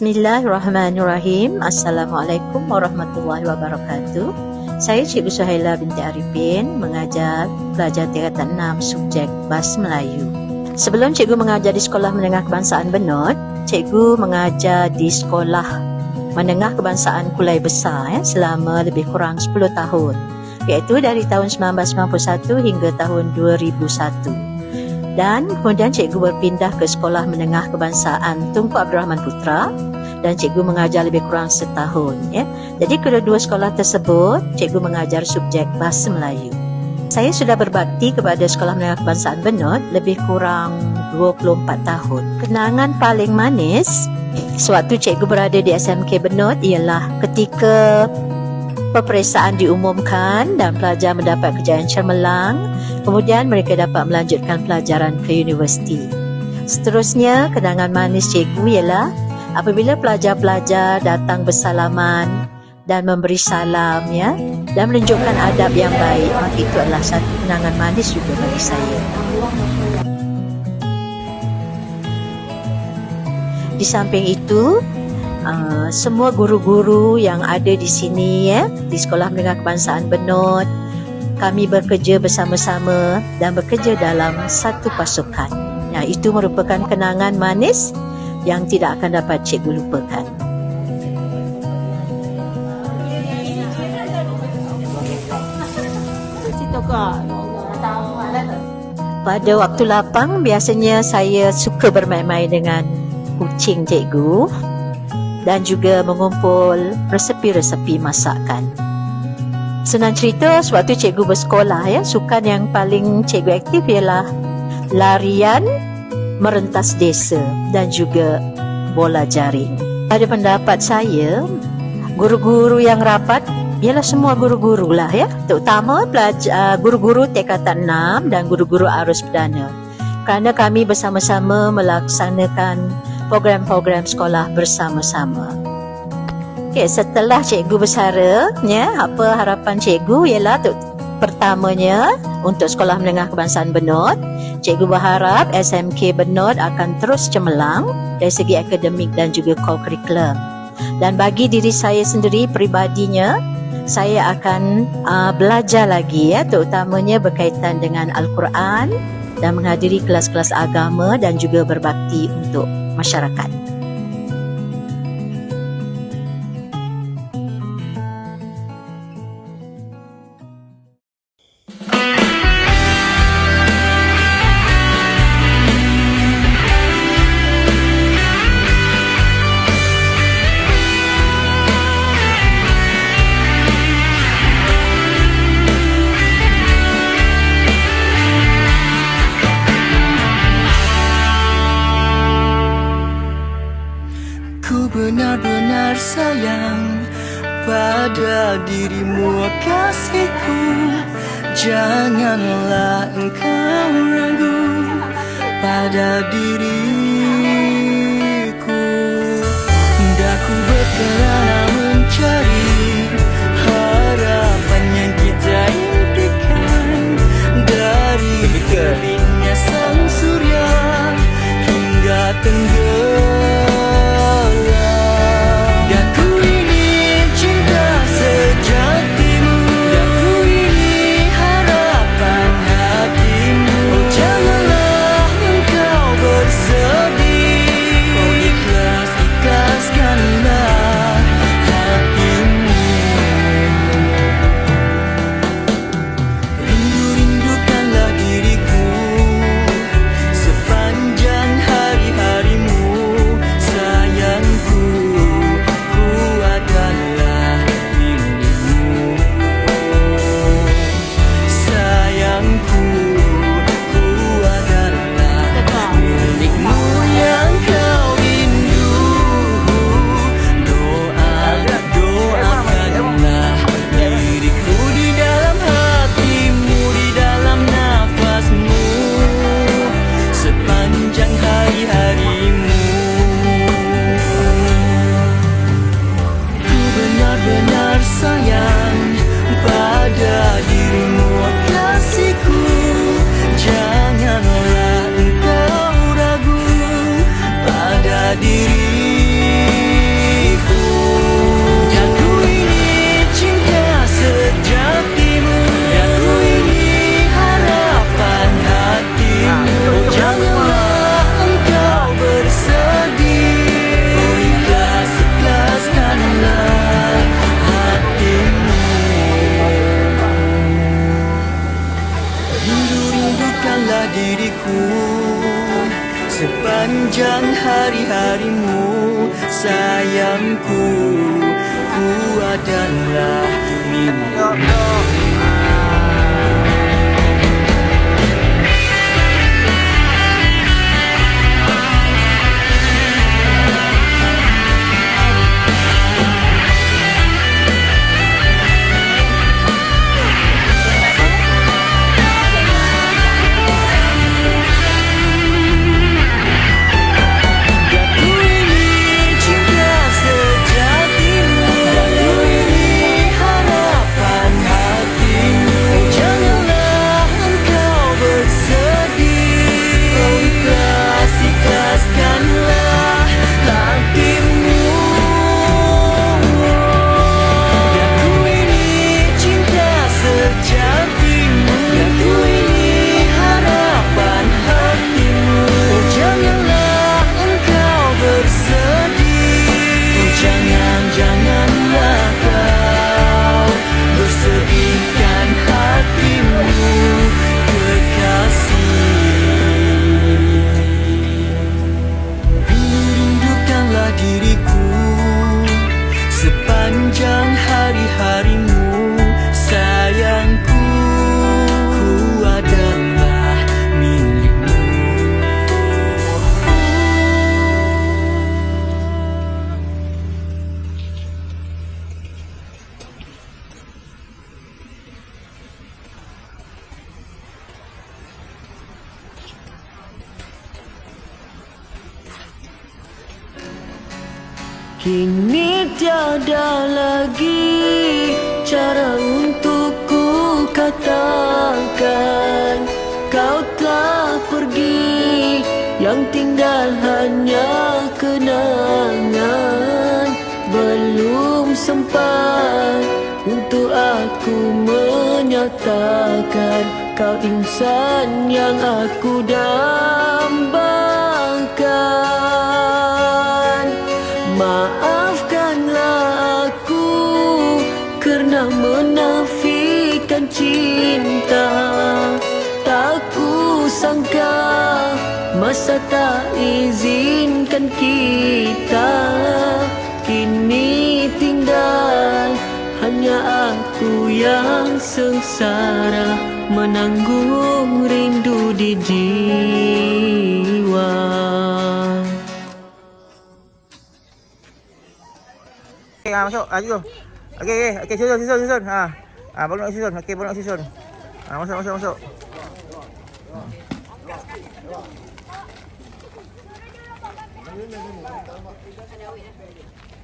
Bismillahirrahmanirrahim. Assalamualaikum warahmatullahi wabarakatuh. Saya Cikgu Suhaila binti Arifin mengajar pelajar tingkatan 6 subjek Bahasa Melayu. Sebelum cikgu mengajar di Sekolah Menengah Kebangsaan Benut, cikgu mengajar di Sekolah Menengah Kebangsaan Kulai Besar ya, selama lebih kurang 10 tahun, iaitu dari tahun 1991 hingga tahun 2001 dan kemudian cikgu berpindah ke Sekolah Menengah Kebangsaan Tunku Abdul Rahman Putra dan cikgu mengajar lebih kurang setahun ya. Jadi kedua-dua sekolah tersebut cikgu mengajar subjek Bahasa Melayu. Saya sudah berbakti kepada Sekolah Menengah Kebangsaan Benut lebih kurang 24 tahun. Kenangan paling manis sewaktu cikgu berada di SMK Benut ialah ketika peperiksaan diumumkan dan pelajar mendapat kejayaan cermelang, kemudian mereka dapat melanjutkan pelajaran ke universiti. Seterusnya, kenangan manis cikgu ialah apabila pelajar-pelajar datang bersalaman dan memberi salam ya dan menunjukkan adab yang baik, maka itu adalah satu kenangan manis juga bagi saya. Di samping itu, uh, semua guru-guru yang ada di sini ya di Sekolah Menengah Kebangsaan Benut kami bekerja bersama-sama dan bekerja dalam satu pasukan. Nah, itu merupakan kenangan manis yang tidak akan dapat cikgu lupakan. Pada waktu lapang, biasanya saya suka bermain-main dengan kucing cikgu dan juga mengumpul resepi-resepi masakan. Senang cerita, sewaktu cikgu bersekolah, ya, sukan yang paling cikgu aktif ialah larian merentas desa dan juga bola jaring. Pada pendapat saya, guru-guru yang rapat ialah semua guru-guru lah ya, terutama pelajar, uh, guru-guru tingkatan 6 dan guru-guru arus perdana. Kerana kami bersama-sama melaksanakan program-program sekolah bersama-sama. Okay, setelah cikgu bersara, ya, apa harapan cikgu ialah untuk pertamanya untuk Sekolah Menengah Kebangsaan Benut, cikgu berharap SMK Benut akan terus cemerlang dari segi akademik dan juga co-curriculum. Dan bagi diri saya sendiri peribadinya, saya akan uh, belajar lagi ya, terutamanya berkaitan dengan Al-Quran dan menghadiri kelas-kelas agama dan juga berbakti untuk masyarakat. Sayang pada dirimu kasihku. Janganlah engkau ragu pada diriku. Daku berkelana mencari hari-harimu Sayangku Ku adalah milikmu Kini tiada lagi cara untuk ku katakan Kau telah pergi yang tinggal hanya kenangan. Belum sempat untuk aku menyatakan Kau insan yang aku dambakan masa tak izinkan kita Kini tinggal hanya aku yang sengsara Menanggung rindu di jiwa Okey, ah, masuk. Ah, situ. Okey, okey. Okey, susun, susun, susun. Ha. Ah, baru nak susun. Okey, baru nak susun. Ah, masuk, masuk, masuk. 等会等会你我一